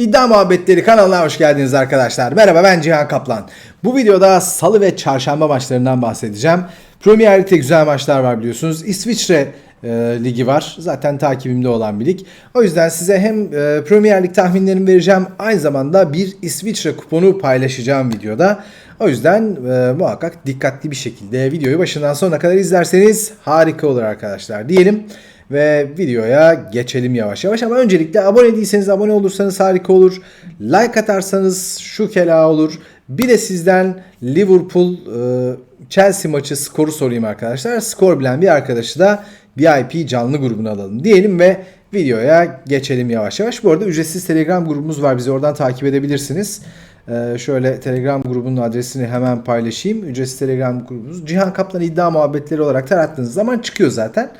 İddia Muhabbetleri kanalına hoş geldiniz arkadaşlar. Merhaba ben Cihan Kaplan. Bu videoda salı ve çarşamba maçlarından bahsedeceğim. Premier Lig'de güzel maçlar var biliyorsunuz. İsviçre e, ligi var. Zaten takibimde olan bir lig. O yüzden size hem e, Premier Lig tahminlerimi vereceğim. Aynı zamanda bir İsviçre kuponu paylaşacağım videoda. O yüzden e, muhakkak dikkatli bir şekilde videoyu başından sonuna kadar izlerseniz harika olur arkadaşlar diyelim. Ve videoya geçelim yavaş yavaş ama öncelikle abone değilseniz abone olursanız harika olur. Like atarsanız şu kela olur. Bir de sizden Liverpool e, Chelsea maçı skoru sorayım arkadaşlar. Skor bilen bir arkadaşı da VIP canlı grubuna alalım diyelim ve videoya geçelim yavaş yavaş. Bu arada ücretsiz Telegram grubumuz var. Bizi oradan takip edebilirsiniz. Ee, şöyle Telegram grubunun adresini hemen paylaşayım. Ücretsiz Telegram grubumuz. Cihan Kaplan iddia muhabbetleri olarak tarattığınız zaman çıkıyor zaten.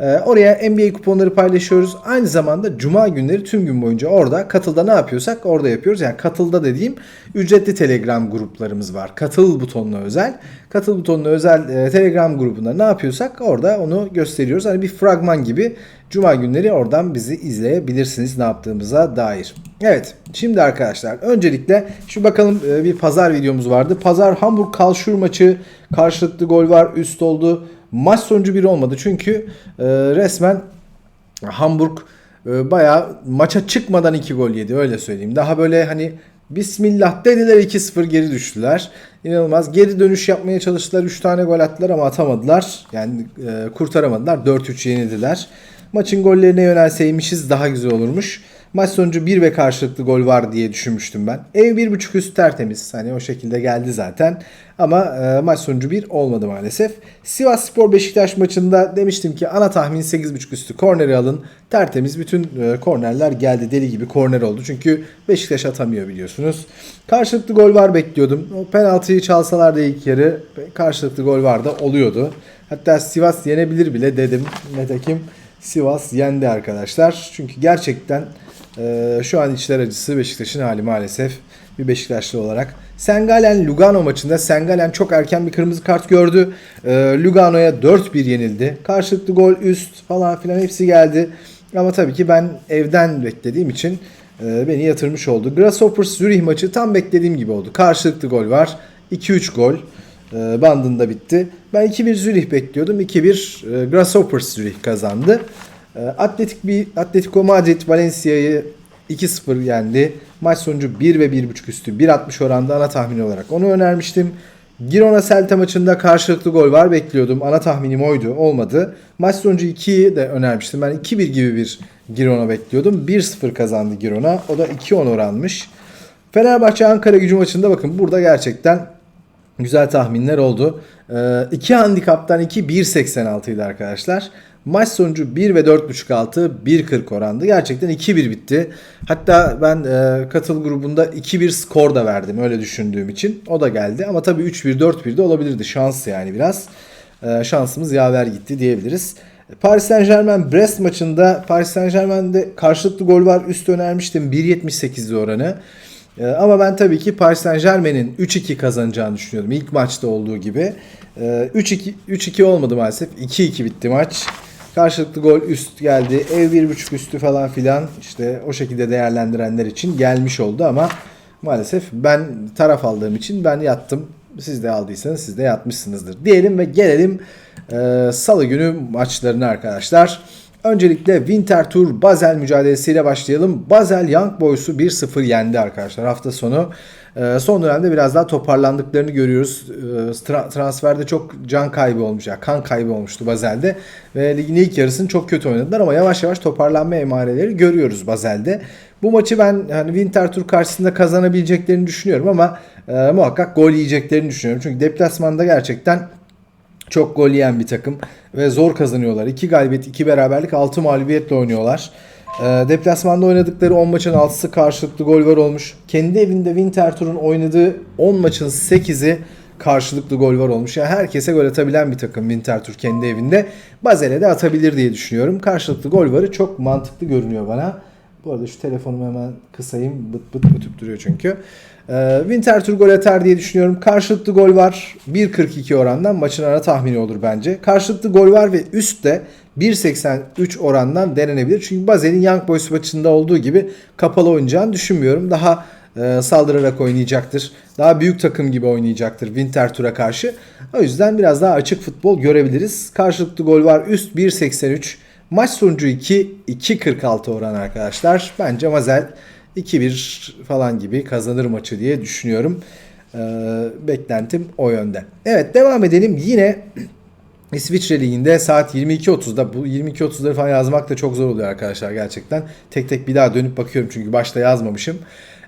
Ee, oraya NBA kuponları paylaşıyoruz. Aynı zamanda cuma günleri tüm gün boyunca orada katılda ne yapıyorsak orada yapıyoruz. Yani katılda dediğim ücretli Telegram gruplarımız var. Katıl butonuna özel. Katıl butonuna özel e, Telegram grubunda ne yapıyorsak orada onu gösteriyoruz. Hani bir fragman gibi cuma günleri oradan bizi izleyebilirsiniz ne yaptığımıza dair. Evet şimdi arkadaşlar öncelikle şu bakalım e, bir pazar videomuz vardı. Pazar Hamburg Kalşur maçı karşılıklı gol var üst oldu. Maç sonucu bir olmadı çünkü e, resmen Hamburg e, bayağı maça çıkmadan 2 gol yedi öyle söyleyeyim. Daha böyle hani Bismillah dediler 2-0 geri düştüler. İnanılmaz. Geri dönüş yapmaya çalıştılar. 3 tane gol attılar ama atamadılar. Yani e, kurtaramadılar. 4-3 yenildiler. Maçın gollerine yönelseymişiz daha güzel olurmuş. Maç sonucu 1 ve karşılıklı gol var diye düşünmüştüm ben. Ev 1.5 üst tertemiz. Hani o şekilde geldi zaten. Ama e, maç sonucu 1 olmadı maalesef. Sivas Spor Beşiktaş maçında demiştim ki ana tahmin 8.5 üstü korneri alın. Tertemiz bütün e, kornerler geldi. Deli gibi korner oldu. Çünkü Beşiktaş atamıyor biliyorsunuz. Karşılıklı gol var bekliyordum. O penaltıyı çalsalar da ilk yarı karşılıklı gol var da oluyordu. Hatta Sivas yenebilir bile dedim. Netekim Sivas yendi arkadaşlar. Çünkü gerçekten ee, şu an içler acısı Beşiktaş'ın hali maalesef bir Beşiktaşlı olarak. Sengalen Lugano maçında Sengalen çok erken bir kırmızı kart gördü. Ee, Lugano'ya 4-1 yenildi. Karşılıklı gol üst falan filan hepsi geldi. Ama tabii ki ben evden beklediğim için e, beni yatırmış oldu. Grasshoppers Zürih maçı tam beklediğim gibi oldu. Karşılıklı gol var. 2-3 gol e, bandında bitti. Ben 2-1 Zürih bekliyordum. 2-1 e, Grasshoppers Zürih kazandı. Ee, Atletik bir Atletico Madrid Valencia'yı 2-0 yendi. Maç sonucu 1 ve 1.5 üstü 1.60 oranda ana tahmin olarak onu önermiştim. Girona Celta maçında karşılıklı gol var bekliyordum. Ana tahminim oydu. Olmadı. Maç sonucu 2'yi de önermiştim. Ben 2-1 gibi bir Girona bekliyordum. 1-0 kazandı Girona. O da 2-10 oranmış. Fenerbahçe Ankara gücü maçında bakın burada gerçekten güzel tahminler oldu. 2 ee, handikaptan 2 1.86 idi arkadaşlar. Maç sonucu 1 ve 4.5 altı 1.40 orandı. Gerçekten 2-1 bitti. Hatta ben e, katıl grubunda 2-1 skor da verdim öyle düşündüğüm için. O da geldi ama tabii 3-1 4-1 de olabilirdi. Şans yani biraz. E, şansımız yaver gitti diyebiliriz. Paris Saint Germain Brest maçında Paris Saint Germain'de karşılıklı gol var üst önermiştim 1.78'di oranı. Ee, ama ben tabii ki Paris Saint Germain'in 3-2 kazanacağını düşünüyordum. İlk maçta olduğu gibi. Ee, 3-2 3-2 olmadı maalesef. 2-2 bitti maç. Karşılıklı gol üst geldi. Ev 1.5 üstü falan filan işte o şekilde değerlendirenler için gelmiş oldu ama maalesef ben taraf aldığım için ben yattım. Siz de aldıysanız siz de yatmışsınızdır. Diyelim ve gelelim e, salı günü maçlarına arkadaşlar. Öncelikle Winter Tour Basel mücadelesiyle başlayalım. Basel Young Boys'u 1-0 yendi arkadaşlar hafta sonu. Ee, son dönemde biraz daha toparlandıklarını görüyoruz. Ee, tra- transferde çok can kaybı olmuş, yani kan kaybı olmuştu Basel'de. Ve ligin ilk yarısını çok kötü oynadılar ama yavaş yavaş toparlanma emareleri görüyoruz Basel'de. Bu maçı ben hani Winter Tour karşısında kazanabileceklerini düşünüyorum ama e, muhakkak gol yiyeceklerini düşünüyorum. Çünkü deplasmanda gerçekten çok gol yiyen bir takım ve zor kazanıyorlar. 2 galibiyet, 2 beraberlik, 6 mağlubiyetle oynuyorlar. E, deplasmanda oynadıkları 10 maçın 6'sı karşılıklı gol var olmuş. Kendi evinde Winterthur'un oynadığı 10 maçın 8'i karşılıklı gol var olmuş. Yani herkese gol atabilen bir takım Winterthur kendi evinde. Bazel'e de atabilir diye düşünüyorum. Karşılıklı gol varı çok mantıklı görünüyor bana. Bu arada şu telefonumu hemen kısayım. Bıt bıt ötüp duruyor çünkü. Ee, Winterthur gol atar diye düşünüyorum. Karşılıklı gol var. 1.42 orandan maçın ana tahmini olur bence. Karşılıklı gol var ve üstte 1.83 orandan denenebilir. Çünkü Basel'in Young Boys maçında olduğu gibi kapalı oynayacağını düşünmüyorum. Daha e, saldırarak oynayacaktır. Daha büyük takım gibi oynayacaktır Winterthur'a karşı. O yüzden biraz daha açık futbol görebiliriz. Karşılıklı gol var. Üst 1.83. Maç sonucu 2. 2.46 oran arkadaşlar. Bence Mazel 2-1 falan gibi kazanır maçı diye düşünüyorum. Ee, beklentim o yönde. Evet devam edelim. Yine İsviçre Ligi'nde saat 22.30'da bu 22.30'ları falan yazmak da çok zor oluyor arkadaşlar gerçekten. Tek tek bir daha dönüp bakıyorum çünkü başta yazmamışım.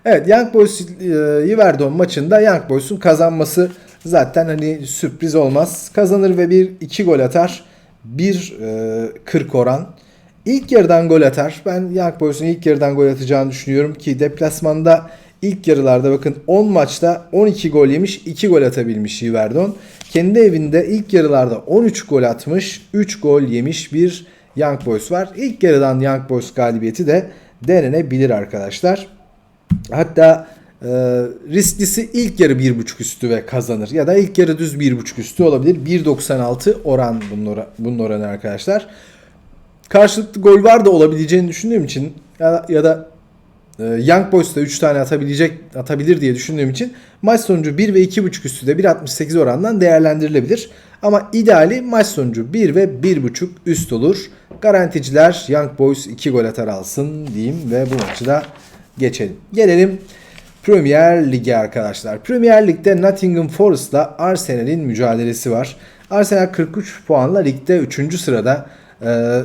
Evet Young Boys e, Yverdon maçında Young Boys'un kazanması zaten hani sürpriz olmaz. Kazanır ve bir iki gol atar. 1.40 oran. İlk yarıdan gol atar. Ben Young Boys'un ilk yarıdan gol atacağını düşünüyorum ki deplasmanda ilk yarılarda bakın 10 maçta 12 gol yemiş 2 gol atabilmiş Yverdon. Kendi evinde ilk yarılarda 13 gol atmış 3 gol yemiş bir Young Boys var. İlk yarıdan Young Boys galibiyeti de denenebilir arkadaşlar. Hatta e, risklisi ilk yarı 1.5 üstü ve kazanır. Ya da ilk yarı düz 1.5 üstü olabilir. 1.96 oran bunun, oran, bunun oranı arkadaşlar. Karşılıklı gol var da olabileceğini düşündüğüm için ya, ya da e, Young Boys da 3 tane atabilecek atabilir diye düşündüğüm için maç sonucu 1 ve 2.5 üstü de 1.68 orandan değerlendirilebilir. Ama ideali maç sonucu 1 ve 1.5 üst olur. Garanticiler Young Boys 2 gol atar alsın diyeyim ve bu maçı da geçelim. Gelelim Premier Lig'e arkadaşlar. Premier Lig'de Nottingham Forest'la Arsenal'in mücadelesi var. Arsenal 43 puanla ligde 3. sırada. Ee,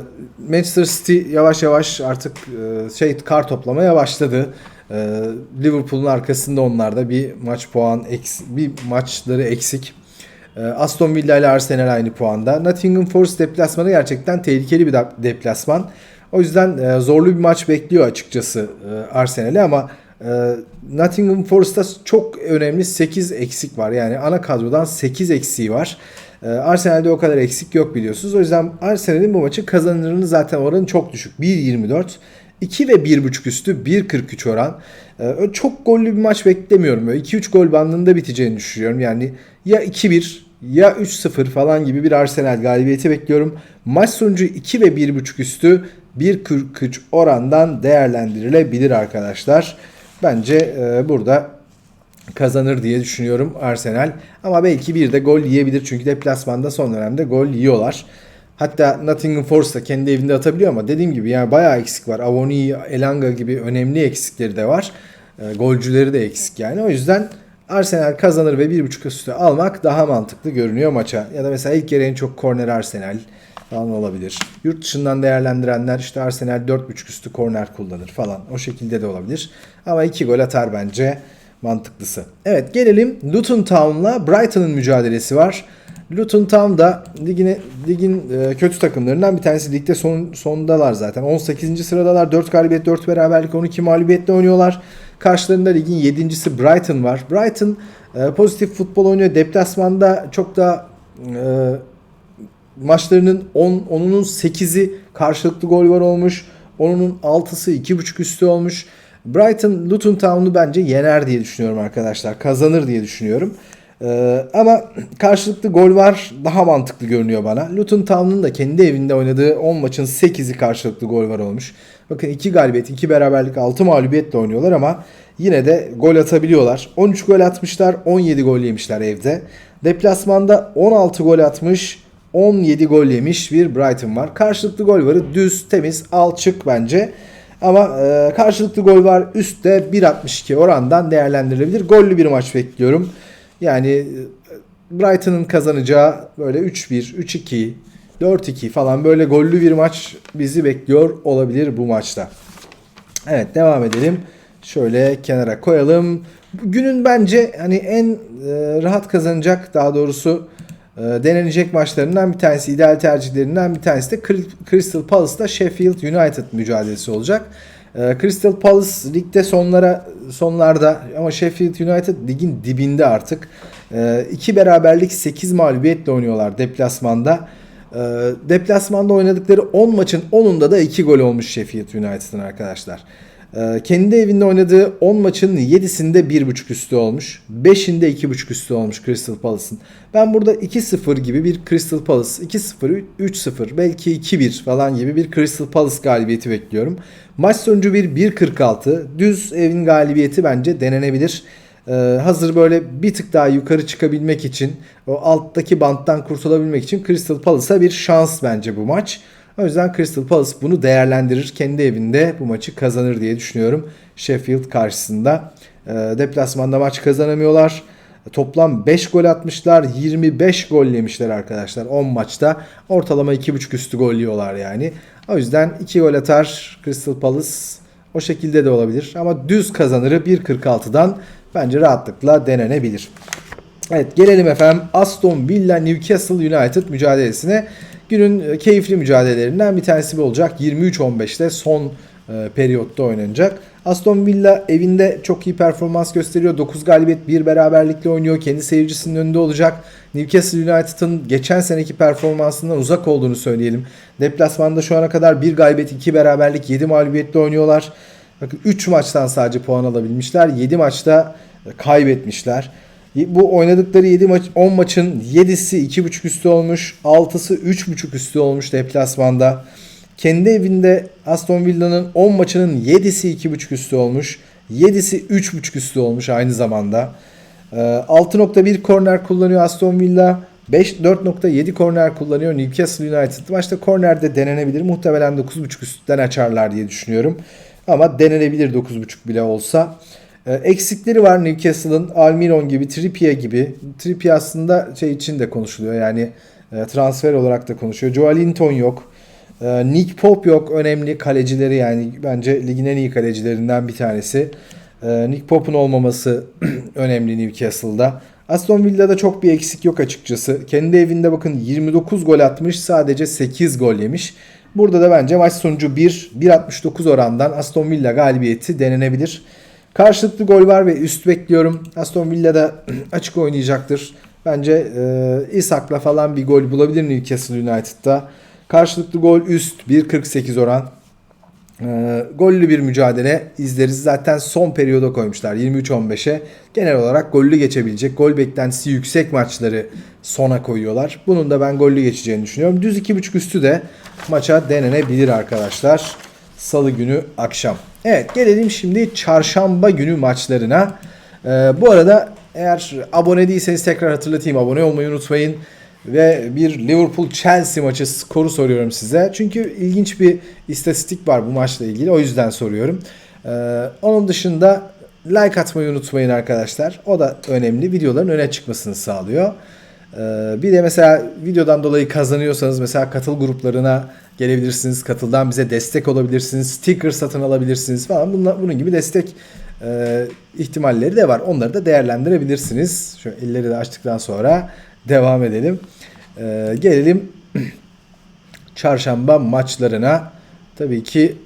Manchester City yavaş yavaş artık e, şey kar toplamaya başladı. Ee, Liverpool'un arkasında onlarda bir maç puan eks, bir maçları eksik. Ee, Aston Villa ile Arsenal aynı puanda. Nottingham Forest deplasmanı gerçekten tehlikeli bir deplasman. O yüzden e, zorlu bir maç bekliyor açıkçası e, Arsenal'i ama e, Nottingham Forest'ta çok önemli 8 eksik var. Yani ana kadrodan 8 eksiği var. E, Arsenal'de o kadar eksik yok biliyorsunuz. O yüzden Arsenal'in bu maçı kazanırını zaten oranı çok düşük. 1.24 2 ve 1.5 üstü 1.43 oran. E, çok gollü bir maç beklemiyorum. 2-3 gol bandında biteceğini düşünüyorum. Yani ya 2-1 ya 3-0 falan gibi bir Arsenal galibiyeti bekliyorum. Maç sonucu 2 ve 1.5 üstü 1.43 orandan değerlendirilebilir arkadaşlar. Bence e, burada kazanır diye düşünüyorum Arsenal. Ama belki bir de gol yiyebilir çünkü deplasmanda son dönemde gol yiyorlar. Hatta Nottingham Forest da kendi evinde atabiliyor ama dediğim gibi yani bayağı eksik var. Avoni, Elanga gibi önemli eksikleri de var. E, golcüleri de eksik yani. O yüzden Arsenal kazanır ve 1.5 üstü almak daha mantıklı görünüyor maça. Ya da mesela ilk yarı en çok korner Arsenal falan olabilir. Yurt dışından değerlendirenler işte Arsenal 4.5 üstü korner kullanır falan. O şekilde de olabilir. Ama 2 gol atar bence mantıklısı. Evet gelelim Luton Town'la Brighton'ın mücadelesi var. Luton Town da ligine, ligin e, kötü takımlarından bir tanesi. Ligde son, sondalar zaten. 18. sıradalar. 4 galibiyet 4 beraberlik 12 mağlubiyetle oynuyorlar. Karşılarında ligin 7.si Brighton var. Brighton e, pozitif futbol oynuyor. Deplasmanda çok da e, maçlarının 10 10'unun 8'i karşılıklı gol var olmuş. Onun 6'sı 2.5 üstü olmuş. Brighton Luton Town'u bence yener diye düşünüyorum arkadaşlar. Kazanır diye düşünüyorum. Ee, ama karşılıklı gol var daha mantıklı görünüyor bana. Luton Town'un da kendi evinde oynadığı 10 maçın 8'i karşılıklı gol var olmuş. Bakın 2 galibiyet, 2 beraberlik, 6 mağlubiyetle oynuyorlar ama yine de gol atabiliyorlar. 13 gol atmışlar, 17 gol yemişler evde. Deplasmanda 16 gol atmış, 17 gol yemiş bir Brighton var. Karşılıklı gol varı düz, temiz, alçık bence. Ama e, karşılıklı gol var üstte 1.62 orandan değerlendirilebilir. Gollü bir maç bekliyorum. Yani e, Brighton'ın kazanacağı böyle 3-1, 3-2, 4-2 falan böyle gollü bir maç bizi bekliyor olabilir bu maçta. Evet devam edelim. Şöyle kenara koyalım. Günün bence hani en e, rahat kazanacak daha doğrusu denenecek maçlarından bir tanesi, ideal tercihlerinden bir tanesi de Crystal Palace'da Sheffield United mücadelesi olacak. E, Crystal Palace ligde sonlara sonlarda ama Sheffield United ligin dibinde artık. E, iki beraberlik 8 mağlubiyetle oynuyorlar deplasmanda. Deplasmanda oynadıkları 10 maçın 10'unda da 2 gol olmuş Sheffield United'ın arkadaşlar. Ee, kendi evinde oynadığı 10 maçın 7'sinde 1.5 üstü olmuş. 5'inde 2.5 üstü olmuş Crystal Palace'ın. Ben burada 2-0 gibi bir Crystal Palace, 2-0, 3-0, belki 2-1 falan gibi bir Crystal Palace galibiyeti bekliyorum. Maç sonucu bir 1.46. Düz evin galibiyeti bence denenebilir. Ee, hazır böyle bir tık daha yukarı çıkabilmek için, o alttaki banttan kurtulabilmek için Crystal Palace'a bir şans bence bu maç. O yüzden Crystal Palace bunu değerlendirir. Kendi evinde bu maçı kazanır diye düşünüyorum. Sheffield karşısında. E, deplasmanda maç kazanamıyorlar. Toplam 5 gol atmışlar. 25 gol yemişler arkadaşlar 10 maçta. Ortalama 2.5 üstü gol yiyorlar yani. O yüzden 2 gol atar Crystal Palace. O şekilde de olabilir. Ama düz kazanırı 1.46'dan bence rahatlıkla denenebilir. Evet gelelim efendim Aston Villa Newcastle United mücadelesine. Günün e, keyifli mücadelelerinden bir tanesi olacak. 23-15'te son e, periyotta oynanacak. Aston Villa evinde çok iyi performans gösteriyor. 9 galibiyet 1 beraberlikle oynuyor. Kendi seyircisinin önünde olacak. Newcastle United'ın geçen seneki performansından uzak olduğunu söyleyelim. Deplasmanda şu ana kadar 1 galibiyet 2 beraberlik 7 mağlubiyetle oynuyorlar. Bakın 3 maçtan sadece puan alabilmişler. 7 maçta kaybetmişler. Bu oynadıkları 7 maç 10 maçın 7'si 2.5 üstü olmuş. 6'sı 3.5 üstü olmuş deplasmanda. Kendi evinde Aston Villa'nın 10 maçının 7'si 2.5 üstü olmuş. 7'si 3.5 üstü olmuş aynı zamanda. 6.1 korner kullanıyor Aston Villa. 5 4.7 korner kullanıyor Newcastle United. Maçta kornerde denenebilir. Muhtemelen 9.5 üstten açarlar diye düşünüyorum. Ama denenebilir 9.5 bile olsa. E, eksikleri var Newcastle'ın. Almiron gibi, Trippier gibi. Trippier aslında şey için de konuşuluyor. Yani e, transfer olarak da konuşuyor. Joe Linton yok. E, Nick Pope yok. Önemli kalecileri yani bence ligin en iyi kalecilerinden bir tanesi. Nick Pope'un olmaması önemli Newcastle'da. Aston Villa'da çok bir eksik yok açıkçası. Kendi evinde bakın 29 gol atmış sadece 8 gol yemiş. Burada da bence maç sonucu 1 1.69 orandan Aston Villa galibiyeti denenebilir. Karşılıklı gol var ve üst bekliyorum. Aston Villa da açık oynayacaktır. Bence e, Isak'la falan bir gol bulabilir Newcastle United'da. Karşılıklı gol üst 1.48 oran. E, gollü bir mücadele izleriz. Zaten son periyoda koymuşlar 23-15'e. Genel olarak gollü geçebilecek, gol beklentisi yüksek maçları sona koyuyorlar. Bunun da ben gollü geçeceğini düşünüyorum. Düz 2.5 üstü de maça denenebilir arkadaşlar. Salı günü akşam. Evet gelelim şimdi çarşamba günü maçlarına. Ee, bu arada eğer abone değilseniz tekrar hatırlatayım. Abone olmayı unutmayın. Ve bir Liverpool Chelsea maçı skoru soruyorum size. Çünkü ilginç bir istatistik var bu maçla ilgili. O yüzden soruyorum. Ee, onun dışında like atmayı unutmayın arkadaşlar. O da önemli. Videoların öne çıkmasını sağlıyor. Ee, bir de mesela videodan dolayı kazanıyorsanız mesela katıl gruplarına gelebilirsiniz. Katıldan bize destek olabilirsiniz. Sticker satın alabilirsiniz falan. Bunlar, bunun gibi destek e, ihtimalleri de var. Onları da değerlendirebilirsiniz. Şu elleri de açtıktan sonra devam edelim. E, gelelim çarşamba maçlarına. Tabii ki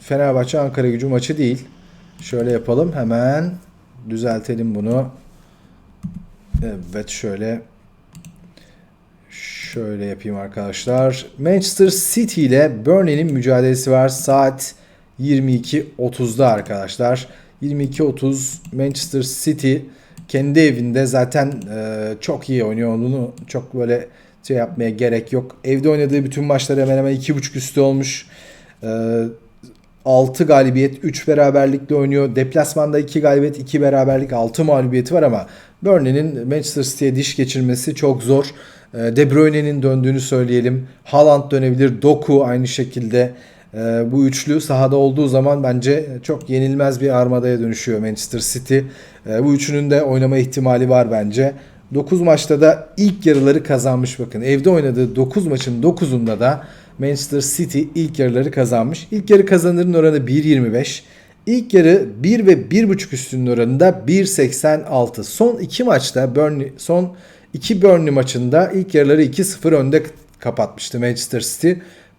Fenerbahçe Ankara gücü maçı değil. Şöyle yapalım hemen düzeltelim bunu. Evet şöyle Şöyle yapayım arkadaşlar. Manchester City ile Burnley'nin mücadelesi var. Saat 22.30'da arkadaşlar. 22.30 Manchester City kendi evinde zaten e, çok iyi oynuyor. Onu çok böyle şey yapmaya gerek yok. Evde oynadığı bütün maçlar hemen hemen 2.5 üstü olmuş. E, 6 galibiyet 3 beraberlikle oynuyor. Deplasmanda 2 galibiyet 2 beraberlik 6 mağlubiyeti var ama Burnley'nin Manchester City'ye diş geçirmesi çok zor. Ee, De Bruyne'nin döndüğünü söyleyelim. Haaland dönebilir. Doku aynı şekilde. Ee, bu üçlü sahada olduğu zaman bence çok yenilmez bir armadaya dönüşüyor Manchester City. Ee, bu üçünün de oynama ihtimali var bence. 9 maçta da ilk yarıları kazanmış bakın. Evde oynadığı 9 maçın 9'unda da Manchester City ilk yarıları kazanmış. İlk yarı kazanırın oranı 1.25. İlk yarı 1 ve 1.5 üstünün oranında 1.86. Son 2 maçta Burnley son 2 Burnley maçında ilk yarıları 2-0 önde kapatmıştı Manchester City.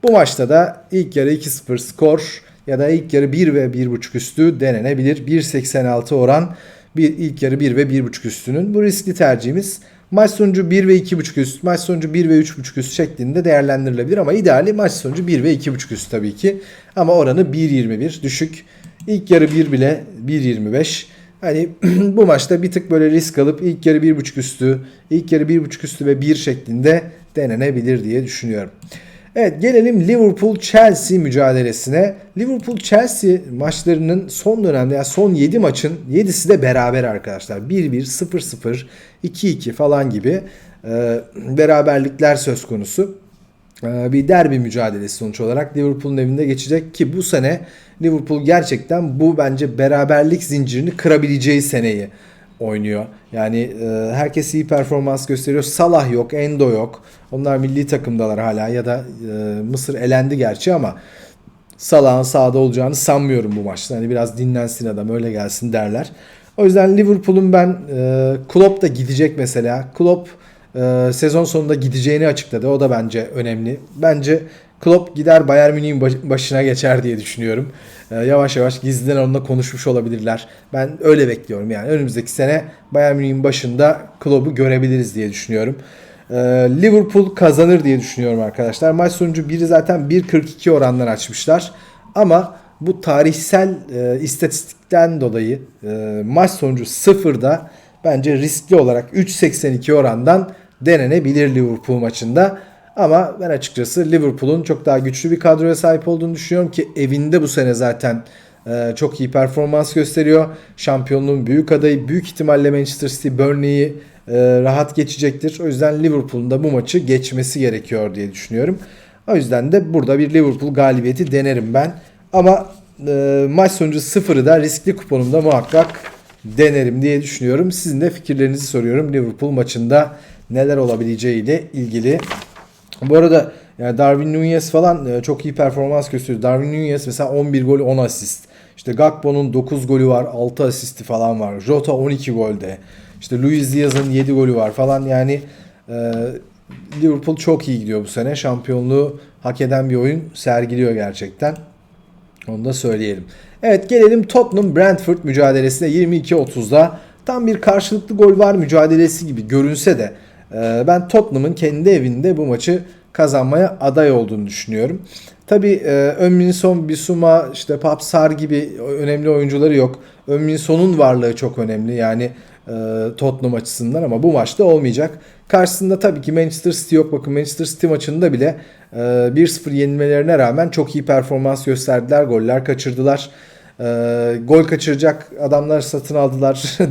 Bu maçta da ilk yarı 2-0 skor ya da ilk yarı 1 ve 1.5 üstü denenebilir. 1.86 oran bir ilk yarı 1 ve 1.5 üstünün. Bu riskli tercihimiz. Maç sonucu 1 ve 2.5 üst, maç sonucu 1 ve 3.5 üst şeklinde değerlendirilebilir ama ideali maç sonucu 1 ve 2.5 üst tabii ki. Ama oranı 1.21 düşük. İlk yarı 1 bile 1.25. Hani bu maçta bir tık böyle risk alıp ilk yarı 1.5 üstü, ilk yarı 1.5 üstü ve 1 şeklinde denenebilir diye düşünüyorum. Evet gelelim Liverpool-Chelsea mücadelesine. Liverpool-Chelsea maçlarının son dönemde yani son 7 maçın 7'si de beraber arkadaşlar. 1-1, 0-0, 2-2 falan gibi e, beraberlikler söz konusu. E, bir derbi mücadelesi sonuç olarak Liverpool'un evinde geçecek ki bu sene Liverpool gerçekten bu bence beraberlik zincirini kırabileceği seneyi oynuyor. Yani e, herkes iyi performans gösteriyor. Salah yok, Endo yok. Onlar milli takımdalar hala ya da e, Mısır elendi gerçi ama Salah'ın sahada olacağını sanmıyorum bu maçta. Hani biraz dinlensin adam öyle gelsin derler. O yüzden Liverpool'un ben e, Klopp da gidecek mesela. Klopp e, sezon sonunda gideceğini açıkladı. O da bence önemli. Bence Klopp gider Bayern Münih'in baş- başına geçer diye düşünüyorum. E, yavaş yavaş gizliden onunla konuşmuş olabilirler. Ben öyle bekliyorum yani. Önümüzdeki sene Bayern Münih'in başında Klopp'u görebiliriz diye düşünüyorum. E, Liverpool kazanır diye düşünüyorum arkadaşlar. Maç sonucu biri zaten 1.42 oranlar açmışlar. Ama bu tarihsel e, istatistikten dolayı e, maç sonucu sıfırda bence riskli olarak 3.82 orandan denenebilir Liverpool maçında. Ama ben açıkçası Liverpool'un çok daha güçlü bir kadroya sahip olduğunu düşünüyorum ki evinde bu sene zaten e, çok iyi performans gösteriyor. Şampiyonluğun büyük adayı büyük ihtimalle Manchester City Burnley'i e, rahat geçecektir. O yüzden Liverpool'un da bu maçı geçmesi gerekiyor diye düşünüyorum. O yüzden de burada bir Liverpool galibiyeti denerim ben. Ama e, maç sonucu sıfırı da riskli kuponumda muhakkak denerim diye düşünüyorum. Sizin de fikirlerinizi soruyorum. Liverpool maçında neler olabileceği ile ilgili. Bu arada yani Darwin Nunez falan e, çok iyi performans gösteriyor. Darwin Nunez mesela 11 gol 10 asist. İşte Gakpo'nun 9 golü var 6 asisti falan var. Jota 12 golde. İşte Luis Diaz'ın 7 golü var falan yani e, Liverpool çok iyi gidiyor bu sene. Şampiyonluğu hak eden bir oyun sergiliyor gerçekten. Onu da söyleyelim. Evet gelelim Tottenham Brentford mücadelesine 22-30'da tam bir karşılıklı gol var mücadelesi gibi görünse de ben Tottenham'ın kendi evinde bu maçı kazanmaya aday olduğunu düşünüyorum. Tabi e, Önminson, Bisuma, işte Papsar gibi önemli oyuncuları yok. Önminson'un varlığı çok önemli yani e, Tottenham açısından ama bu maçta olmayacak. Karşısında tabii ki Manchester City yok. Bakın Manchester City maçında bile e, 1-0 yenilmelerine rağmen çok iyi performans gösterdiler. Goller kaçırdılar. E, gol kaçıracak adamlar satın aldılar.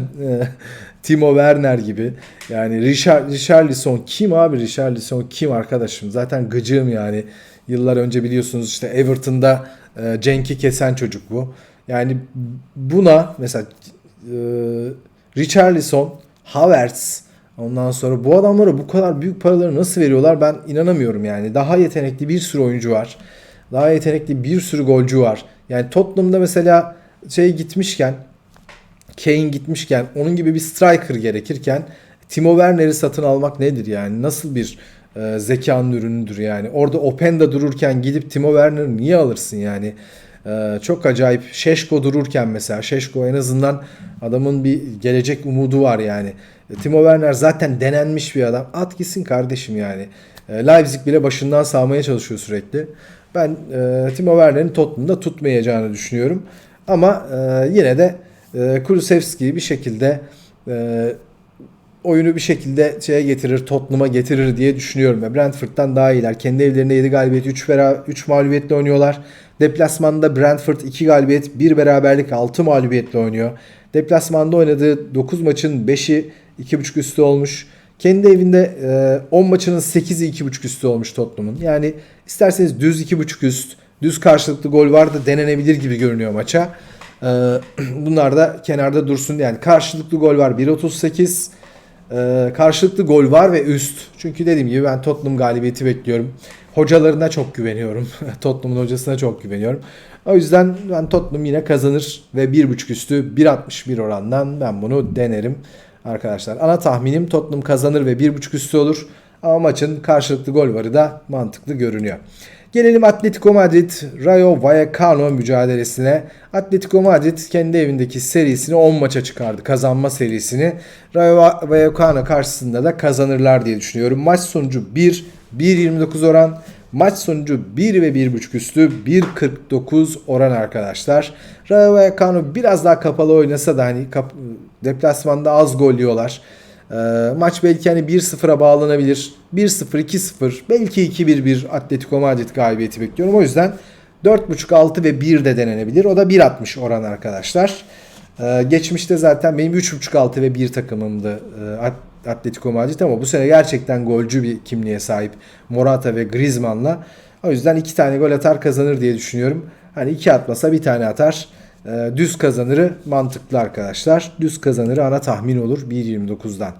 Timo Werner gibi. Yani Richard, Richarlison kim abi Richarlison kim arkadaşım? Zaten gıcığım yani. Yıllar önce biliyorsunuz işte Everton'da e, Cenk'i kesen çocuk bu. Yani buna mesela e, Richarlison, Havertz ondan sonra bu adamlara bu kadar büyük paraları nasıl veriyorlar ben inanamıyorum yani. Daha yetenekli bir sürü oyuncu var. Daha yetenekli bir sürü golcü var. Yani Tottenham'da mesela şey gitmişken Kane gitmişken onun gibi bir striker gerekirken Timo Werner'i satın almak nedir yani? Nasıl bir e, zekanın ürünüdür yani? Orada Openda dururken gidip Timo Werner'i niye alırsın yani? E, çok acayip. Şeşko dururken mesela. Şeşko en azından adamın bir gelecek umudu var yani. E, Timo Werner zaten denenmiş bir adam. At gitsin kardeşim yani. E, Leipzig bile başından sağmaya çalışıyor sürekli. Ben e, Timo Werner'in Tottenham'da tutmayacağını düşünüyorum. Ama e, yine de e, Kulusevski'yi bir şekilde e, oyunu bir şekilde şeye getirir, Tottenham'a getirir diye düşünüyorum. Ve Brentford'dan daha iyiler. Kendi evlerinde 7 galibiyet, 3 bera 3 mağlubiyetle oynuyorlar. Deplasmanda Brentford 2 galibiyet, 1 beraberlik, 6 mağlubiyetle oynuyor. Deplasmanda oynadığı 9 maçın 5'i 2.5 üstü olmuş. Kendi evinde e, 10 maçının 8'i 2.5 üstü olmuş Tottenham'ın. Yani isterseniz düz 2.5 üst, düz karşılıklı gol var da denenebilir gibi görünüyor maça. E, bunlar da kenarda dursun. Yani karşılıklı gol var 1.38. E, karşılıklı gol var ve üst. Çünkü dediğim gibi ben Tottenham galibiyeti bekliyorum. Hocalarına çok güveniyorum. Tottenham'ın hocasına çok güveniyorum. O yüzden ben Tottenham yine kazanır ve 1.5 üstü 1.61 orandan ben bunu denerim arkadaşlar. Ana tahminim Tottenham kazanır ve 1.5 üstü olur. Ama maçın karşılıklı gol varı da mantıklı görünüyor. Gelelim Atletico Madrid Rayo Vallecano mücadelesine. Atletico Madrid kendi evindeki serisini 10 maça çıkardı. Kazanma serisini. Rayo Vallecano karşısında da kazanırlar diye düşünüyorum. Maç sonucu 1 1.29 oran. Maç sonucu 1 ve 1.5 üstü 1.49 oran arkadaşlar. Rayo Vallecano biraz daha kapalı oynasa da hani deplasmanda az gol yiyorlar. Ee, maç belki hani 1-0'a bağlanabilir. 1-0, 2-0, belki 2-1-1 Atletico Madrid galibiyeti bekliyorum. O yüzden 4.5, 6 ve 1 de denenebilir. O da 1.60 oran arkadaşlar. Ee, geçmişte zaten benim 3.5, 6 ve 1 takımımdı e, At- Atletico Madrid ama bu sene gerçekten golcü bir kimliğe sahip Morata ve Griezmann'la. O yüzden iki tane gol atar kazanır diye düşünüyorum. Hani iki atmasa bir tane atar. Ee, düz kazanırı mantıklı arkadaşlar. Düz kazanırı ana tahmin olur 1.29'dan.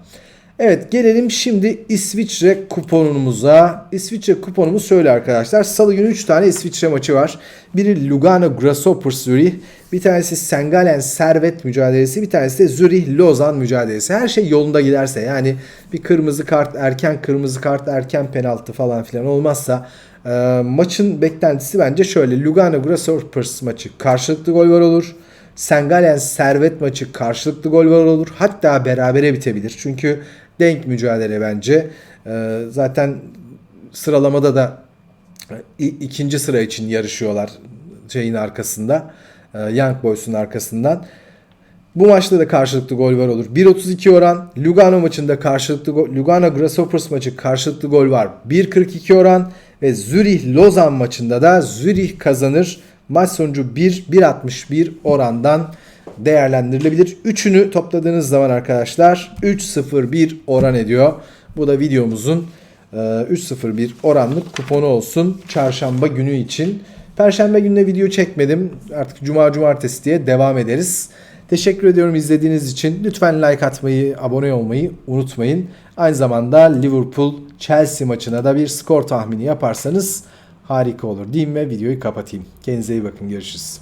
Evet gelelim şimdi İsviçre kuponumuza. İsviçre kuponumuz şöyle arkadaşlar. Salı günü 3 tane İsviçre maçı var. Biri Lugano Grasshopper Zürih. Bir tanesi Sengalen Servet mücadelesi. Bir tanesi de Zürih Lozan mücadelesi. Her şey yolunda giderse yani bir kırmızı kart erken kırmızı kart erken penaltı falan filan olmazsa e, maçın beklentisi bence şöyle. Lugano Grasshoppers maçı karşılıklı gol var olur. Sengalen Servet maçı karşılıklı gol var olur. Hatta berabere bitebilir. Çünkü denk mücadele bence. Ee, zaten sıralamada da i- ikinci sıra için yarışıyorlar şeyin arkasında. e, Young Boys'un arkasından. Bu maçta da karşılıklı gol var olur. 1.32 oran. Lugano maçında karşılıklı gol. Lugano Grasshoppers maçı karşılıklı gol var. 1.42 oran. Ve Zürih Lozan maçında da Zürih kazanır. Maç sonucu 1 1.61 orandan değerlendirilebilir. Üçünü topladığınız zaman arkadaşlar 3.01 oran ediyor. Bu da videomuzun e, 3.01 oranlık kuponu olsun çarşamba günü için. Perşembe gününe video çekmedim. Artık cuma cumartesi diye devam ederiz. Teşekkür ediyorum izlediğiniz için. Lütfen like atmayı, abone olmayı unutmayın. Aynı zamanda Liverpool Chelsea maçına da bir skor tahmini yaparsanız harika olur diyeyim ve videoyu kapatayım. Kendinize iyi bakın. Görüşürüz.